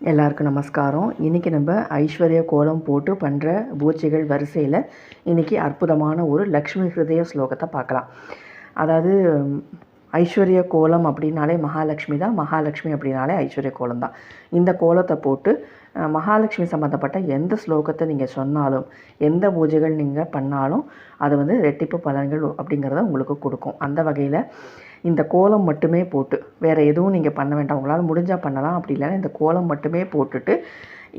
எல்லாருக்கும் நமஸ்காரம். இன்றைக்கி நம்ம ஐஸ்வர்ய கோலம் போட்டு பண்ணுற பூஜைகள் வரிசையில் இன்றைக்கி அற்புதமான ஒரு லக்ஷ்மி ஹிருதய ஸ்லோகத்தை பார்க்கலாம். அதாவது ஐஸ்வர்ய கோலம் அப்படின்னாலே மகாலட்சுமி தான் மகாலட்சுமி அப்படின்னாலே ஐஸ்வர்ய கோலம் தான். இந்த கோலத்தை போட்டு மகாலட்சுமி சம்மந்தப்பட்ட எந்த ஸ்லோகத்தை நீங்கள் சொன்னாலும் எந்த பூஜைகள் நீங்கள் பண்ணாலும் அது வந்து ரெட்டிப்பு பலன்கள் அப்படிங்கிறத உங்களுக்கு கொடுக்கும். அந்த வகையில் இந்த கோலம் மட்டுமே போட்டு வேறு எதுவும் நீங்கள் பண்ண வேண்டாம். உங்களால் முடிஞ்சால் பண்ணலாம் அப்படி இல்லைன்னா இந்த கோலம் மட்டுமே போட்டுட்டு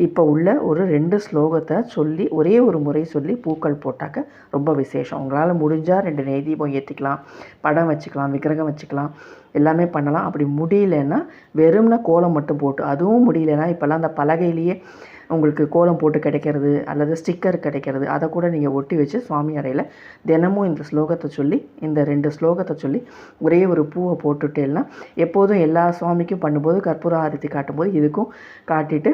இப்போ உள்ள ஒரு ரெண்டு ஸ்லோகத்தை சொல்லி ஒரே ஒரு முறை சொல்லி பூக்கள் போட்டாக்க ரொம்ப விசேஷம். உங்களால் முடிஞ்சால் ரெண்டு நெய் தீபம் ஏற்றிக்கலாம் படம் வச்சுக்கலாம் விக்கிரகம் வச்சுக்கலாம் எல்லாமே பண்ணலாம். அப்படி முடியலன்னா வெறும்னா கோலம் மட்டும் போட்டு அதுவும் முடியலன்னா இப்போல்லாம் அந்த பலகையிலேயே உங்களுக்கு கோலம் போட்டு கிடைக்கிறது அல்லது ஸ்டிக்கர் கிடைக்கிறது அதை கூட நீங்கள் ஒட்டி வச்சு சுவாமி அறையில் தினமும் இந்த ஸ்லோகத்தை சொல்லி இந்த ரெண்டு ஸ்லோகத்தை சொல்லி ஒரே ஒரு பூவை போட்டுட்டேன்னா எப்போதும் எல்லா சுவாமிக்கும் பண்ணும்போது கற்பூர ஆரத்தி காட்டும்போது இதுக்கும் காட்டிட்டு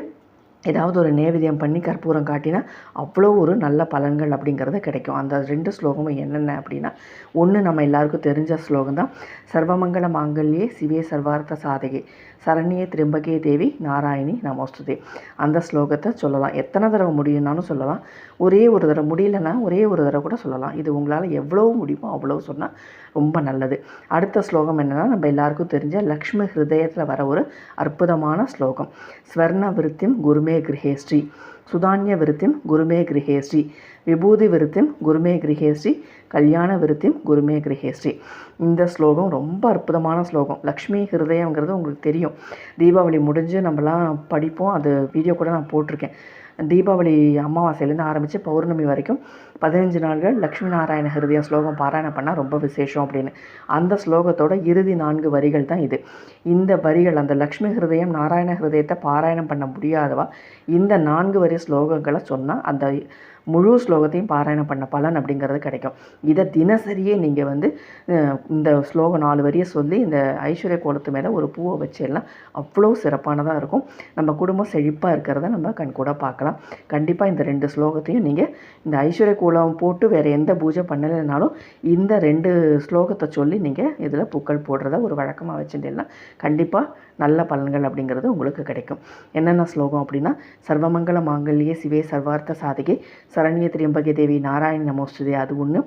ஏதாவது ஒரு நேவேதியம் பண்ணி கற்பூரம் காட்டினா அவ்வளோ ஒரு நல்ல பலன்கள் அப்படிங்கிறது கிடைக்கும். அந்த ரெண்டு ஸ்லோகமும் என்னென்ன அப்படின்னா ஒன்று நம்ம எல்லாருக்கும் தெரிஞ்ச ஸ்லோகம் தான் சர்வமங்கள மாங்கல்யே சிவே சர்வார்த்த சாதகே. சரண்யே திரும்பகே தேவி நாராயணி நமோஸ்துதே. அந்த ஸ்லோகத்தை சொல்லலாம். எத்தனை தடவை முடியும்னாலும் சொல்லலாம். ஒரே ஒரு தடவை முடியலன்னா ஒரே ஒரு தடவை கூட சொல்லலாம். இது உங்களால் எவ்வளோ முடியுமோ அவ்வளோ சொன்னால் ரொம்ப நல்லது. அடுத்த ஸ்லோகம் என்னென்னா நம்ம எல்லாருக்கும் தெரிஞ்ச லக்ஷ்மி ஹிருதயத்தில் வர ஒரு அற்புதமான ஸ்லோகம். ஸ்வர்ண விருத்திம் குருமே கிரகே ஸ்ரீ சுதான்ய விருத்திம் குருமே கிரகே விபூதி விருத்திம் குருமே கிரகேஸ்ரீ கல்யாண விருத்திம் குருமே கிரகேஸ்ரீ இந்த ஸ்லோகம் ரொம்ப அற்புதமான ஸ்லோகம். லக்ஷ்மி ஹிருதயங்கிறது உங்களுக்கு தெரியும். தீபாவளி முடிஞ்சு நம்மலாம் படிப்போம். அது வீடியோ கூட நான் போட்டிருக்கேன். தீபாவளி அமாவாசையிலேருந்து ஆரம்பித்து பௌர்ணமி வரைக்கும் பதினஞ்சு நாள்கள் லக்ஷ்மி நாராயண ஹிருதயம் ஸ்லோகம் பாராயணம் பண்ணால் ரொம்ப விசேஷம் அப்படின்னு. அந்த ஸ்லோகத்தோட இறுதி நான்கு வரிகள் தான் இது. இந்த வரிகள் அந்த லக்ஷ்மி ஹிருதயம் நாராயண ஹிருதயத்தை பாராயணம் பண்ண முடியாதவா? இந்த நான்கு வரி ஸ்லோகங்களை சொன்னால் அந்த முழு ஸ்லோகத்தையும் பாராயணம் பண்ண பலன் அப்படிங்கிறது கிடைக்கும். இதை தினசரியே நீங்கள் வந்து இந்த ஸ்லோகம் நாலு வரியை சொல்லி இந்த ஐஸ்வர்ய கோலத்து மேலே ஒரு பூவை வச்சிடலாம். அவ்வளோ சிறப்பானதாக இருக்கும். நம்ம குடும்பம் செழிப்பாக இருக்கிறத நம்ம கண் கூட பார்க்கலாம். கண்டிப்பாக இந்த ரெண்டு ஸ்லோகத்தையும் நீங்கள் இந்த ஐஸ்வர்ய கோலம் போட்டு வேறு எந்த பூஜை பண்ணலைனாலும் இந்த ரெண்டு ஸ்லோகத்தை சொல்லி நீங்கள் இதில் பூக்கள் போடுறத ஒரு வழக்கமாக வச்சுட்டீங்கன்னா கண்டிப்பாக நல்ல பலன்கள் அப்படிங்கிறது உங்களுக்கு கிடைக்கும். என்னென்ன ஸ்லோகம் அப்படின்னா சர்வமங்கல மாங்கல்யே சிவே சர்வார்த்த சாதகி சரண்ய திரியம்பகே தேவி நாராயண நமோஸ்துதே அது ஒன்று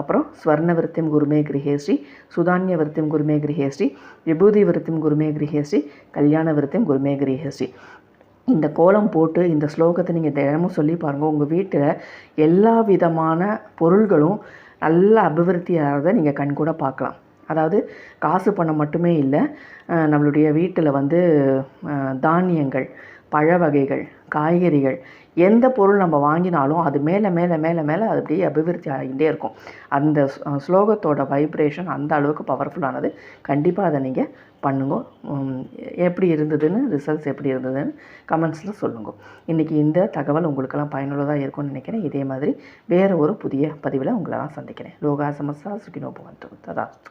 அப்புறம் ஸ்வர்ண விருத்திம் குருமே கிரகேஸ்ரீ சுதான்ய விருத்திம் குருமே கிரகேஸ்ரீ விபூதி விருத்திம் குருமே கிரகேஸ்ரீ கல்யாண விருத்திம் குருமே கிரகேஸ்ரீ. இந்த கோலம் போட்டு இந்த ஸ்லோகத்தை நீங்கள் தினமும் சொல்லி பாருங்கள் உங்கள் வீட்டில் எல்லா விதமான பொருள்களும் நல்ல அபிவிருத்தியாகிறத நீங்கள் கண்கூட பார்க்கலாம். அதாவது காசு பணம் மட்டுமே இல்லை நம்மளுடைய வீட்டில் வந்து தானியங்கள் பழ வகைகள் காய்கறிகள் எந்த பொருள் நம்ம வாங்கினாலும் அது மேலே மேலே மேலே மேலே அது அப்படியே அபிவிருத்தி ஆகிட்டே இருக்கும். அந்த ஸ்லோகத்தோட வைப்ரேஷன் அந்த அளவுக்கு பவர்ஃபுல்லானது கண்டிப்பாக அதை நீங்கள் பண்ணுங்க. எப்படி இருந்ததுன்னு ரிசல்ட்ஸ் எப்படி இருந்ததுன்னு கமெண்ட்ஸில் சொல்லுங்கள் இன்றைக்கி இந்த தகவல் உங்களுக்கெல்லாம் பயனுள்ளதாக இருக்கும்னு நினைக்கிறேன். இதே மாதிரி வேறு ஒரு புதிய பதிவில் உங்களை நான் சந்திக்கிறேன். லோகா சமஸ்தா சுகினோ பவந்து ததாஸ்து